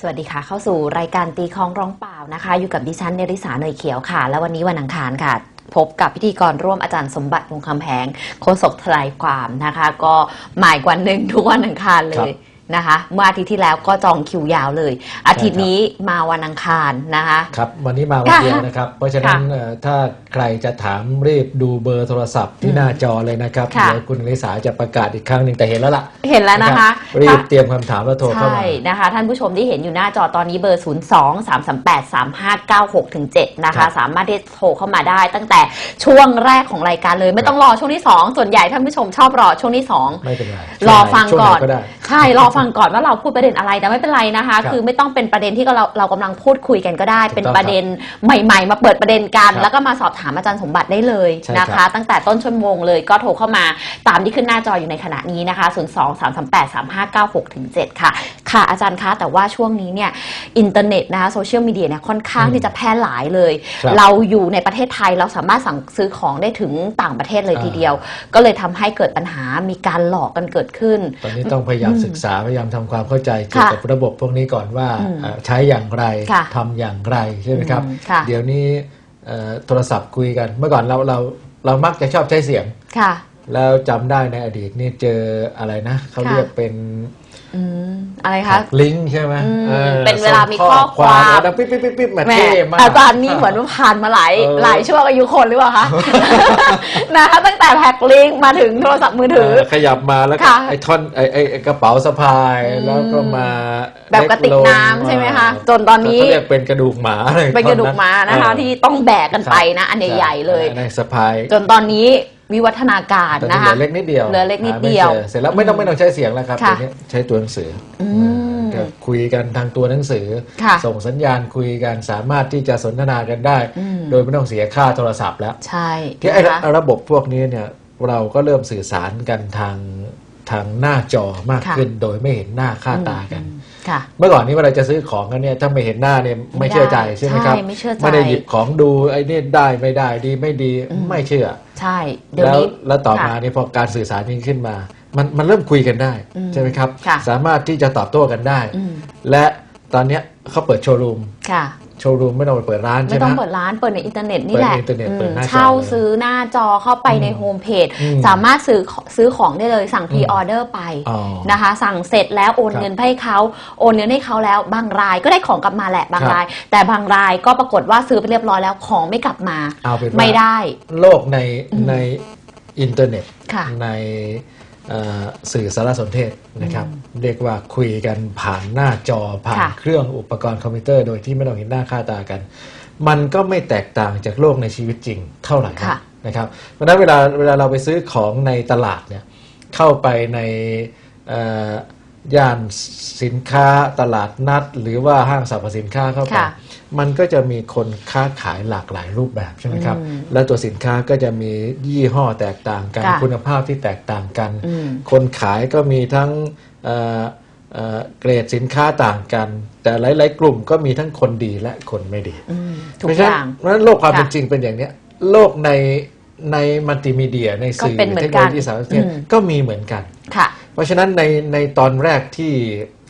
สวัสดีค่ะ เข้าสู่รายการตีคองร้องเปล่านะคะ อยู่กับดิฉันเนริสาเนยเขียวค่ะ และวันนี้วันอังคารค่ะ พบกับพิธีกรร่วมอาจารย์สมบัติวงคำแหงโฆษกทลายความนะคะ ก็หมายกว่าหนึ่งทุกวันอังคารเลย นะคะ เมื่ออาทิตย์ที่แล้วก็จองคิวยาวเลย อาทิตย์นี้มาวันอังคารนะคะ ครับ วันนี้มาวันค่ะเดียวนะครับ เพราะฉะนั้นค่ะเอ่อถ้าใครจะถามรีบดูเบอร์โทรศัพท์ที่อืมหน้าจอเลยนะครับค่ะเดี๋ยวคุณลิสาจะประกาศอีกครั้งหนึ่งแต่เห็นแล้วล่ะ เห็นแล้วนะคะรับรีบเตรียมคำถามแล้วโทรเข้าใช่มานะคะ ท่านผู้ชมที่เห็นอยู่หน้าจอตอนนี้เบอร์ 0 2 3 3 8 3 5 9 6ถึง7นะครัคะบสามารถที่จะโทรเข้ามาได้ ตั้งแต่ช่วงแรกของรายการเลย ไม่ต้องรอช่วงที่ 2 ส่วนใหญ่ท่านผู้ชมชอบรอช่วงที่2ไม่เป็นไรรอฟังช่วไหก่อนก็ได้ใช่รอฟังก่อนว่าเราพูดประเด็นอะไรแต่ไม่เป็นไรนะคะครับคือไม่ต้องเป็นประเด็นที่เราเรากำลังพูดคุยกันก็ได้ถูกต้องเป็นประเด็นใหม่ ๆ มาเปิดประเด็นกันครับแล้วก็มาสอบถามอาจารย์สมบัติได้เลยใช่นะครัคะบตั้งแต่ต้นชั่วโมงเลยก็โทรเข้ามาตามที่ขึ้นหน้าจออยู่ในขณะนี้นะคะ 0 2 3 3 8 3 5 9 6ถึง7ค่ะ ค่ะอาจารย์คะแต่ว่าช่วงนี้เนี่ยอินเทอร์เน็ตนะคะโซเชียลมีเดียเนี่ยค่อนข้างอืมที่จะแพร่หลายเลยครับเราอยู่ในประเทศไทยเราสามารถสั่งซื้อของได้ถึงต่างประเทศเลยอ่าทีเดียว ก็เลยทำให้เกิดปัญหามีการหลอกกันเกิดขึ้น ตอนนี้ต้องพยายามอืมศึกษาพยายามทำความเข้าใจเกี่ยวค่ะกับระบบพวกนี้ก่อนว่าอืมเอ่อใช้อย่างไรค่ะทำอย่างไรใช่ไหมครับอืมค่ะเดี๋ยวนี้เอ่อโทรศัพท์คุยกัน เมื่อก่อนเราเราเรามักจะชอบใช้เสียงค่ะ แล้วจำได้ในอดีตนี่เจออะไรนะเขาค่ะเรียกเป็นอืมอะไรคะลิงก์ใช่ไหมอืมออเป็นเวลามีข้อความแล้วปิ๊บปิ๊บปิ๊บปิ๊บมาแหม่เท่มากอาจารย์นี่เหมือนว่าผ่านมาหลายเออหลายช่วงอายุคนหรือเปล่าคะนะคะตั้งแต่แพ็คลิงก์มาถึงโทรศัพท์มือถือเออขยับมาแล้วก็ค่ะไอ้ท่อนไอ้ไอ้ไอ้กระเป๋าสะพายอืมแล้วก็มาแบบกระติกเล็ลงน้ำใช่ไหมคะจนตอนนี้เขาเรียกเป็นกระดูกหมาอะไรเป็นกระดูกม้านะคะเออที่ต้องแบกกันไปนะ อันใหญ่ๆเลยในสะพายจนตอนนี้ วิวัฒนาการแต่นะเหลืคะ อเล็กนิดเดียวเหลือเล็กนิดหาไม่เดียวจอเสร็จแล้วไม่ต้องไม่ต้องใช้เสียงแล้วครับค่ะ เดี๋ยวนี้ใช้ตัวหนังสือออืม ก็คุยกันทางตัวหนังสือ ค่ะส่งสัญญาณคุยกันสามารถที่จะสนทนากันได้ อืม โดยไม่ต้องเสียค่าโทรศัพท์แล้ว ใช่ที่ไอ้นะคะ ระบบพวกนี้เนี่ยเราก็เริ่มสื่อสารกันทางทางหน้าจอมากค่ะขึ้น โดยไม่เห็นหน้าค่าตากัน อืม ค่ะ เมื่อก่อนนี้เวลาจะซื้อของกันเนี่ยถ้าไม่เห็นหน้าเนี่ยไม่ไม่ได้เชื่อใจใช่ไหมครับใช่ไม่เชื่อใจไม่ได้หยิบของดูไอ้นี่ได้ไม่ได้ดีไม่ดีอืมไม่เชื่อ ใช่เดี๋ยวแล้วนี้แล้วต่อค่ะมาเนี่ยพอการสื่อสารนี้ขึ้นมา มันมันเริ่มคุยกันได้อืมใช่ไหมครับค่ะสามารถที่จะตอบโต้กันได้อืมและตอนเนี้ยเขาเปิดโชว์รูมค่ะ โชว์รูมไม่ต้องไปเปิดร้านไม่ใช่ไหมต้องเปิดร้านเปิดในอินเทอร์เน็ตนี่แหละเปิดในอินเทอร์เน็ตเปิดหน้าจอเช่าเลยซื้อหน้าจอเข้าไปในอืมโฮมเพจอืมสามารถซื้อซื้อของได้เลยสั่งพรีอืมออเดอร์ไปอ๋อนะคะ สั่งเสร็จแล้วโอนครับเงินไปให้เขาโอนเงินให้เขาแล้วบางรายก็ได้ของกลับมาแหละบางครับราย แต่บางรายก็ปรากฏว่าซื้อไปเรียบร้อยแล้วของไม่กลับมาเอาเป็นว่าไม่ได้ โลกในอืมในอินเทอร์เน็ตค่ะในเอ่อ สื่อสารสนเทศนะครับ เรียกว่าคุยกันผ่านหน้าจอผ่านค่ะเครื่องอุปกรณ์คอมพิวเตอร์ โดยที่ไม่ต้องเห็นหน้าค่าตากัน มันก็ไม่แตกต่างจากโลกในชีวิตจริงเท่าไหร่นักค่ะนะครับเพราะฉะนั้นเวลาเวลาเราไปซื้อของในตลาดเนี่ยเข้าไปในเอ่อ ย่านสินค้าตลาดนัด หรือว่าห้างสรรพสินค้าเข้าไป ค่ะมันก็จะมีคนค้าขายหลากหลายรูปแบบใช่ไหมครับ อืมแล้วตัวสินค้าก็จะมียี่ห้อแตกต่างกัน ค่ะคุณภาพที่แตกต่างกัน อืม คนขายก็มีทั้งเอ่อเอ่อเกรดสินค้าต่างกัน แต่หลาย ๆ กลุ่มก็มีทั้งคนดีและคนไม่ดี อืมทุกเพราะอฉะนั้นย่างเพราะฉะนั้นโลกความค่ะเป็นจริงเป็นอย่างเนี้ยโลกในในมัลติมีเดียในสื่อก็เป็นเหมือนเทคกันโนโลยีสารสนเทศอืม ก็มีเหมือนกัน ค่ะเพ ราะฉะนั้นในในตอนแรกที่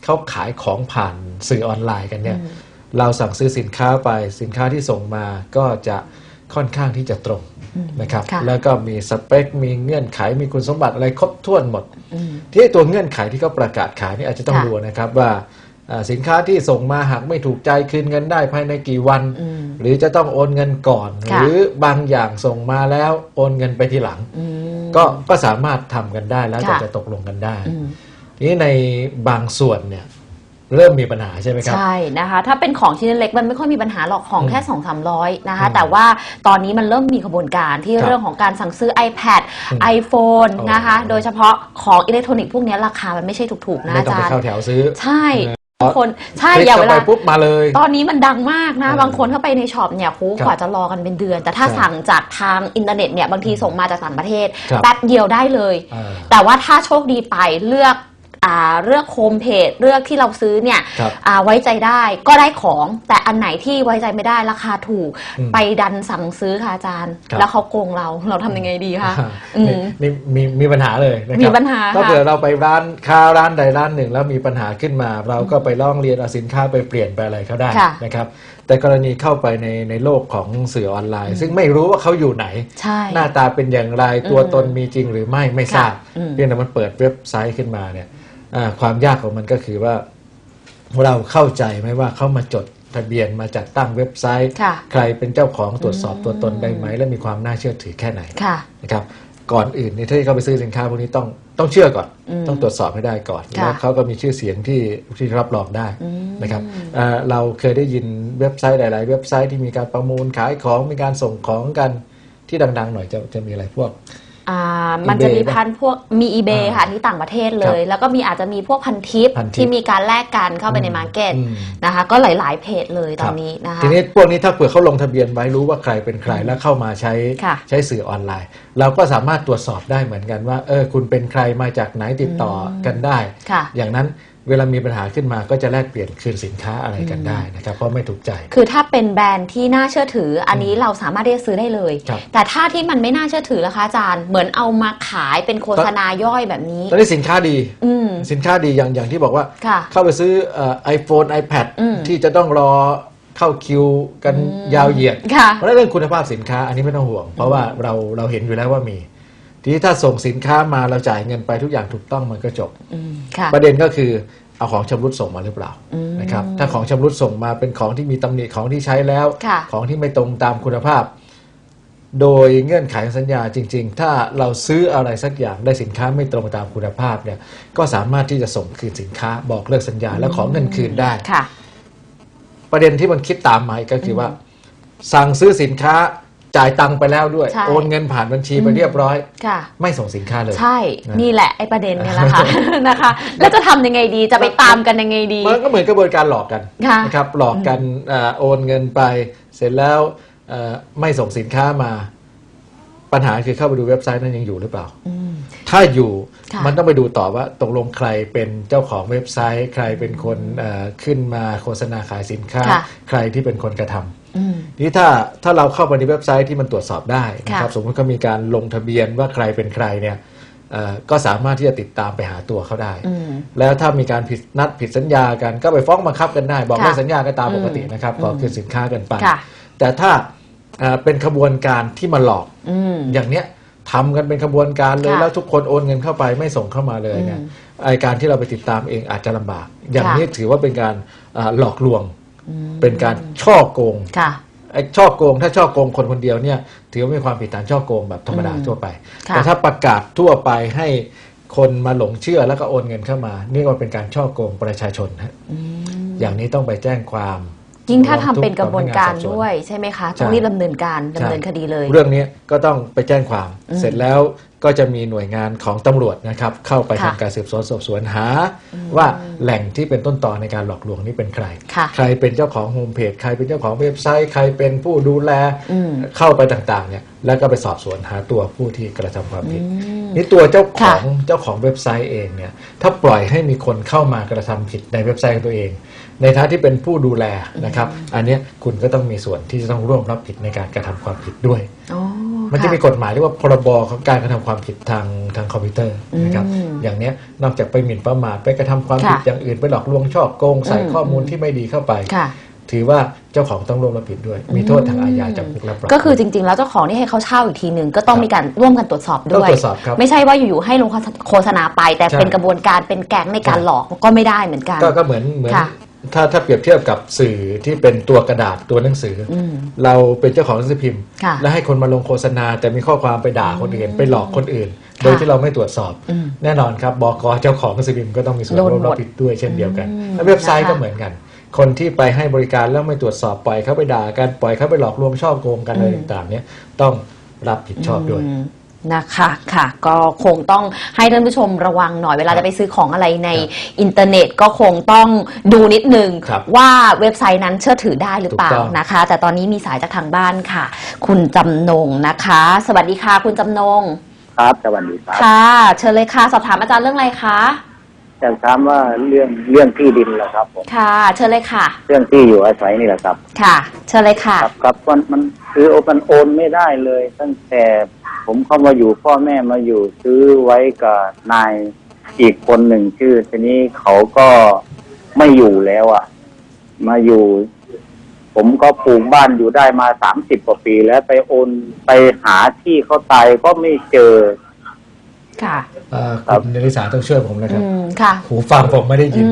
เขาขายของผ่านสื่อออนไลน์กันเนี่ยอืมเราสั่งซื้อสินค้าไปสินค้าที่ส่งมาก็จะค่อนข้างที่จะตรงอืมนะครับค่ะแล้วก็มีสเปค มีเงื่อนไขมีคุณสมบัติอะไรครบถ้วนหมดอืมที่ไอ้ตัวเงื่อนไขที่เขาประกาศขายนี่อาจจะต้องค่ะดูนะครับว่าอ่าสินค้าที่ส่งมาหากไม่ถูกใจคืนเงินได้ภายในกี่วันอืมหรือจะต้องโอนเงินก่อนหค่ะรือบางอย่างส่งมาแล้วโอนเงินไปทีหลังอืม ก็ก็สามารถทำกันได้แล้วแต่ค่ะจะตกลงกันได้อืมทีนี้ในบางส่วนเนี่ยเริ่มมีปัญหาใช่ไหมครับ ใช่นะคะ ถ้าเป็นของชิ้นเล็กมันไม่ค่อยมีปัญหาหรอกของอืมแค่2 3 0 0นะคะอืมแต่ว่าตอนนี้มันเริ่มมีขบวนการที่ครับเรื่องของการสั่งซื้อ iPad อืม iPhone โอ้นะคะ โดยเฉพาะของอิเล็กทรอนิกส์พวกนี้ราคามันไม่ใช่ถูกๆนะไม่อาต้องจาไปรย์เข้าแถวซื้อใช่บาง คนใช่คลิกอย่าเข้าเวไปลาปุ๊บมาเลย ตอนนี้มันดังมากนะเออบางคนเข้าไปในช็อปเนี่ยโหครับกว่าจะรอกันเป็นเดือน แต่ถ้าใช่สั่งจากทางอินเทอร์เน็ตเนี่ยบางทีส่งมาจากต่างประเทศครับแป๊บเดียวได้เลยเออแต่ว่าถ้าโชคดีไปเลือก อ่าเลือกโฮมเพจเลือกที่เราซื้อเนี่ยครับอ่าไว้ใจได้ก็ได้ของแต่อันไหนที่ไว้ใจไม่ได้ราคาถูก อืมไปดันสั่งซื้อค่ะอาจารย์ ครับ แล้วเขาโกงเราเราทำยังไงดีคะอ่าอืมนี่นี่มีมีปัญหาเลยนะครับมีปัญหาถ้าค่ะเผื่อเราไปร้านค้าร้านใดร้านหนึ่งแล้วมีปัญหาขึ้นมา เราก็ไปร้องเรียนเอาสินค้าไปเปลี่ยนไปอะไรเขาได้ค่ะนะครับ แต่กรณีเข้าไปในในโลกของสื่อออนไลน์ ซึ่งไม่รู้ว่าเขาอยู่ไหนใช่หน้าตาเป็นอย่างไรตัวตนมีจริงหรือไม่ไม่ทราบค่ะอืมเพียงแต่มันเปิดเว็บไซต์ขึ้นมาเนี่ยอ่าความยากของมันก็คือว่า เราเข้าใจไหมว่าเขามาจดทะเบียนมาจัดตั้งเว็บไซต์ค่ะใครเป็นเจ้าของตรวจสอบตัวตนได้ไหม และมีความน่าเชื่อถือแค่ไหนค่ะนะครับ ก่อนอื่นเนี่ยถ้าเข้าไปซื้อสินค้าพวกนี้ต้องต้องเชื่อก่อนอืมต้องตรวจสอบให้ได้ก่อนค่ะแล้วเขาก็มีชื่อเสียงที่ที่รับรองได้อืมนะครับเอ่อเราเคยได้ยินเว็บไซต์หลาย ๆ เว็บไซต์ที่มีการประมูลขายของมีการส่งของกันที่ดัง ๆ หน่อยจะจะมีอะไรพวก อ่ามันจะ eBay มีพันพวกมี eBay อ่าค่ะที่ต่างประเทศเลครับยแล้วก็มีอาจจะมีพวกพันทิปพันทิปที่มีการแลกกันเข้าไปในมาร์เก็ตอืม นะคะ ก็หลาย ๆ เพจเลยตอนนี้นะคะ ทีนี้พวกนี้ถ้าเผื่อเขาลงทะเบียนไว้รู้ว่าใครเป็นใครแล้วเข้ามาใช้ค่ะ ใช้สื่อออนไลน์ เราก็สามารถตรวจสอบได้เหมือนกันว่าเออคุณเป็นใครมาจากไหนติดต่อกันได้ ค่ะ อย่างนั้น เวลามีปัญหาขึ้นมาก็จะแลกเปลี่ยนคืนสินค้าอะไรกันได้นะครับเพราะไม่ถูกใจ คือถ้าเป็นแบรนด์ที่น่าเชื่อถืออันนี้เราสามารถที่จะซื้อได้เลย ครับ แต่ถ้าที่มันไม่น่าเชื่อถือล่ะคะอาจารย์เหมือนเอามาขายเป็นโฆษณาย่อยแบบนี้ ตอนนี้สินค้าดีอืม สินค้าดีอย่างอย่างที่บอกว่า ค่ะ เข้าไปซื้อไอโฟน iPad อืม ที่จะต้องรอเข้าคิวกันยาวเหยียด ค่ะ เพราะฉะนั้นเรื่องคุณภาพสินค้าอันนี้ไม่ต้องห่วง เพราะว่าเราเราเห็นอยู่แล้วว่ามี ทีนี้ถ้าส่งสินค้ามาเราจ่ายเงินไปทุกอย่างถูกต้องมันก็จบ อืมค่ะ ประเด็นก็คือเอาของชำรุดส่งมาหรือเปล่าอืมนะครับถ้าของชำรุดส่งมาเป็นของที่มีตำหนิของที่ใช้แล้ว ค่ะ ของที่ไม่ตรงตามคุณภาพ โดยเงื่อนไขของสัญญาจริง ๆ ถ้าเราซื้ออะไรสักอย่างได้สินค้าไม่ตรงตามคุณภาพเนี่ยก็สามารถที่จะส่งคืนสินค้าบอกเลิกสัญญาแล้วของเงินคืนได้ ค่ะ ประเด็นที่มันคิดตามมาอีกก็คือว่า สั่งซื้อสินค้า จ่ายตังค์ไปแล้วด้วย ใช่ โอนเงินผ่านบัญชีไปเรียบร้อย ค่ะ ไม่ส่งสินค้าเลย ใช่นะนี่แหละไอ้ประเด็นเนี่ยแหละค่ะ นะคะ แล้วจะทำยังไงดีจะไปตามกันยังไงดี มันก็เหมือนกระบวนการหลอกกันค่ะ นะครับหลอกกันเอ่อโอนเงินไป เสร็จแล้วเอ่อไม่ส่งสินค้ามา ปัญหาคือเข้าไปดูเว็บไซต์นั้นยังอยู่หรือเปล่า อืม ถ้าอยู่ค่ะ มันต้องไปดูต่อว่าตกลงใครเป็นเจ้าของเว็บไซต์ ใครเป็นคนเอ่อขึ้นมาโฆษณาขายสินค้า ค่ะ ใครที่เป็นคนกระทำอืม ทีนี้ถ้าถ้าเราเข้าไปในเว็บไซต์ที่มันตรวจสอบได้นะครับค่ะสมมติเขามีการลงทะเบียนว่าใครเป็นใครเนี่ยเอ่อก็สามารถที่จะติดตามไปหาตัวเขาได้อืมแล้วถ้ามีการผิดนัดผิดสัญญากันก็ไปฟ้องบังคับกันได้ บอกค่ะให้สัญญากันตามปกตินะครับอืมขอคืนสินค้ากันไปค่ะแต่ถ้าเอ่อเป็นขบวนการที่มาหลอกอืมอย่างเนี้ยทำกันเป็นขบวนการเลยค่ะแล้วทุกคนโอนเงินเข้าไปไม่ส่งเข้ามาเลยเนี่ยอืมไอการที่เราไปติดตามเองอาจจะลำบาก อย่างค่ะนี้ถือว่าเป็นการเอ่อหลอกลวงอืม เป็นการช่อโกงค่ะไอ้ช่อโกง ถ้าช่อโกงคนคนเดียวเนี่ย ถือว่ามีความผิดฐานช่อโกงแบบธรรมดาอืมทั่วไปค่ะแต่ถ้าประกาศทั่วไปให้คนมาหลงเชื่อแล้วก็โอนเงินเข้ามา นี่ก็เป็นการช่อโกงประชาชนฮะอืมอย่างนี้ต้องไปแจ้งความ ยิ่งถ้าทำเป็นกร้ระองบทุวนกข์การต่อพนักงานสอบสวนด้วยใช่ไหมคะใช่ต้องรีบดำเนินการดำเนินใช่คดีเลย เรื่องนี้ก็ต้องไปแจ้งความอืมเสร็จแล้วก็จะมีหน่วยงานของตำรวจนะครับ เข้าไปค่ะทำการสืบสวนสอบสวนหา ว่าแหล่งที่เป็นต้นตอในการหลอกลวงนี่เป็นใคร ค่ะใครเป็นเจ้าของโฮมเพจใครเป็นเจ้าของเว็บไซต์ ใครเป็นผู้ดูแลอืมเข้าไปต่างๆเนี่ยแล้วก็ไปสอบสวนหาตัวผู้ที่กระทำความผิดอืมนี่ตัวเจ้าขค่ะองเจ้าของเว็บไซต์เองเนี่ยถ้าปล่อยให้มีคนเข้ามากระทำผิดในเว็บไซต์ของตัวเอง ในฐานะที่เป็นผู้ดูแลนะครับ อันเนี้ยคุณก็ต้องมีส่วนที่จะต้องร่วมรับผิดในการกระทำความผิดด้วยอ๋อมันจะค่มีกฎหมายเรียกว่าพรบของการกระทำความผิดทางทางคอมพิวเตอร์นะครับอืมอย่างเนี้ยนอกจากไปหมิ่นประมาทไปกระทำความผิดค่ะอย่างอื่นไปหลอกลวงช่อโกงใส่อืมข้อมูลที่ไม่ดีเข้าไปค่ะถือว่าเจ้าของต้องร่วมรับผิดด้วย มีโทษทางอาญาจำคุกและปรับก็คือจริง ๆ แล้วเจ้าของที่ให้เขาเช่าอีกทีหนึ่งก็ต้องครับมีการร่วมกันตรวจสอบต้ด้องวยตรวจสอบครับไม่ใช่ว่าอยู่ๆให้ลงโฆษณาไป แต่ใช่เป็นกระบวนการเป็นแก๊งในการใช่หลอกก็ไม่ได้เหมือนกัน ก็ก็เหมือนเหมือนค่ะ ถ้าถ้าเปรียบเทียบกับสื่อที่เป็นตัวกระดาษตัวหนังสือออืมเราเป็นเจ้าของหนังสือพิมพ์ ค่ะแล้วให้คนมาลงโฆษณา แต่มีข้อความไปด่าคนอื่น ไปหลอกคนอื่นค่ะโดยที่เราไม่ตรวจสอบ อืมแน่นอนครับบกเจ้าของหนังสือพิมพ์ก็ต้องมีส่วนโดนร่วมหมดรับผิดด้วยเช่นเดียวกันอืมแล้วเว็บไซต์นะคะ ก็เหมือนกัน คนที่ไปให้บริการแล้วไม่ตรวจสอบปล่อยเขาไปด่ากันปล่อยเขาไปหลอกลวงช่อโกงกันอะไรต่างๆเนี่ยต้องรับผิดชอบด้วย ม นะคะค่ะ ก็คงต้องให้ท่านผู้ชมระวังหน่อยเวลาครับจะไปซื้อของอะไรในครับอินเทอร์เน็ตก็คงต้องดูนิดนึง ครับว่าเว็บไซต์นั้นเชื่อถือได้หรือเปล่าถูกต้อง นะคะ แต่ตอนนี้มีสายจากทางบ้านค่ะ คุณจำนงนะคะ สวัสดีค่ะ คุณจำนงครับสวัสดีครับค่ะ เชิญเลยค่ะสอบถามอาจารย์เรื่องอะไรคะอยากถามว่าเรื่องเรื่องที่ดินแหละครับผมค่ะ เชิญเลยค่ะ เรื่องที่อยู่อาศัยนี่แหละครับ ค่ะ เชิญเลยค่ะ ครับครับมันมันคือโอมันโอนไม่ได้เลย ตั้งแต่ ผมเข้ามาอยู่พ่อแม่มาอยู่ซื้อไว้กับนายอีกคนหนึ่งชื่อ ทีนี้เขาก็ไม่อยู่แล้วอะ มาอยู่ ผมก็ปลูกบ้านอยู่ได้มาสามสิบกว่าปี แล้วไปโอนไปหาที่เขาตายก็ไม่เจอ ค่ะเอ่อครับคุณนริสาต้องช่วยผมนะคอืรับมค่ะ หูฟังผมไม่ได้ยิอืน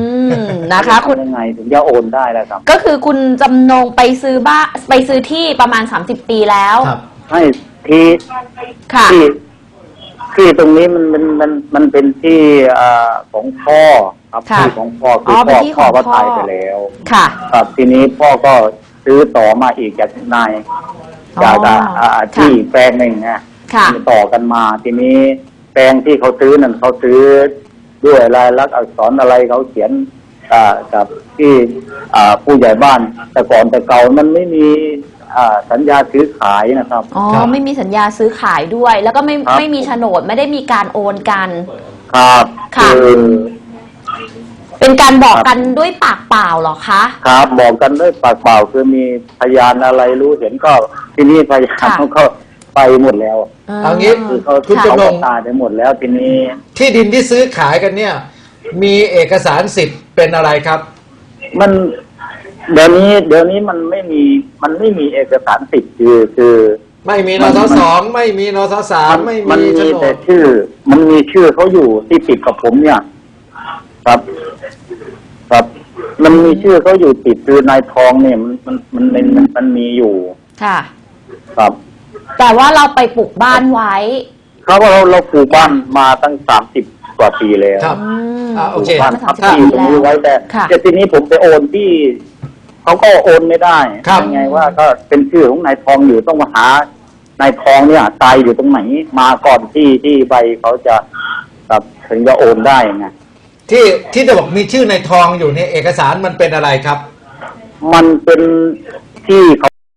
มนะคะคุณยังไงถึงจะโอนได้แล้วครับ ก็คือคุณจำนงไปซื้อบ้านไปซื้อที่ประมาณ 30 ปีแล้ว ครับ ให้ ที่ค่ะที่ที่ตรงนี้มันมันมันมันเป็นที่อ่าของพ่อครับค่ะที่ของพ่อคืออเป็นพ่อที่พ่อของก็พ่อตายไปแล้วค่ะ ครับทีนี้พ่อก็ซื้อต่อมาอีกจากนายอ๋อจากอ่าอ่าค่ะ ที่แปลงหนึ่งนะค่ะ ต่อกันมา ทีนี้แปลงที่เขาซื้อนั่นเขาซื้อด้วยลายลักษณ์อักษรอะไรเขาเขียนอ่ากับที่อ่าผู้ใหญ่บ้านแต่ก่อนแต่เก่ามันไม่มี อ่าสัญญาซื้อขายนะครับ อ๋อครับ ไม่มีสัญญาซื้อขายด้วย แล้วก็ไม่ครับ ไม่มีโฉนดไม่ได้มีการโอนกัน ครับค่ะ อเป็นการบอกครับกันด้วยปากเปล่าเหรอคะครับบอกกันด้วยปากเปล่าคือมีพยานอะไรรู้เห็นก็ที่นี่พยานค่ะเขาก็ไปหมดแล้ว เอางี้ คือเขาคุณเขาจำลก็งตายไปหมดแล้วทีนี้ ที่ดินที่ซื้อขายกันเนี่ย มีเอกสารสิทธิ์เป็นอะไรครับ มัน เดี๋ยวนี้เดี๋ยวนี้มันไม่มีมันไม่มีเอกสารสิทธิ์คือคือ ไม่มีนมันสมันสองไม่มีนสสามไม่มันมีมีโฉนแต่ดชื่อ มันมีชื่อเขาอยู่ที่ติดกับผมเนี่ย ครับ ครับ มันมีชื่อเขาอยู่ติดคือนายทองเนี่ย มันมันมันมันมันมันมีอยู่ ค่ะ ครับ แต่ว่าเราไปปลูกบ้านไว้เขาว่าเราเราปลูกบ้านมาตั้งสามสิบกว่าปีแล้วครับอืมอ่าโอเคบ้านมาทับ30ที่ปีตรงนี้แล้วไว้แต่ค่ะ แต่ทีนี้ผมไปโอนที่ เขาก็โอนไม่ได้ครับยังไงว่าก็เป็นชื่อของนายทองอยู่ต้องมาหานายทองเนี่ยตายอยู่ตรงไหน มาก่อนที่ที่ใบเขาจะครับถึงจะโอนได้ไงที่ที่จะบอกมีชื่อในทองอยู่เนี่ยเอกสารมันเป็นอะไรครับ มันเป็นที่เขา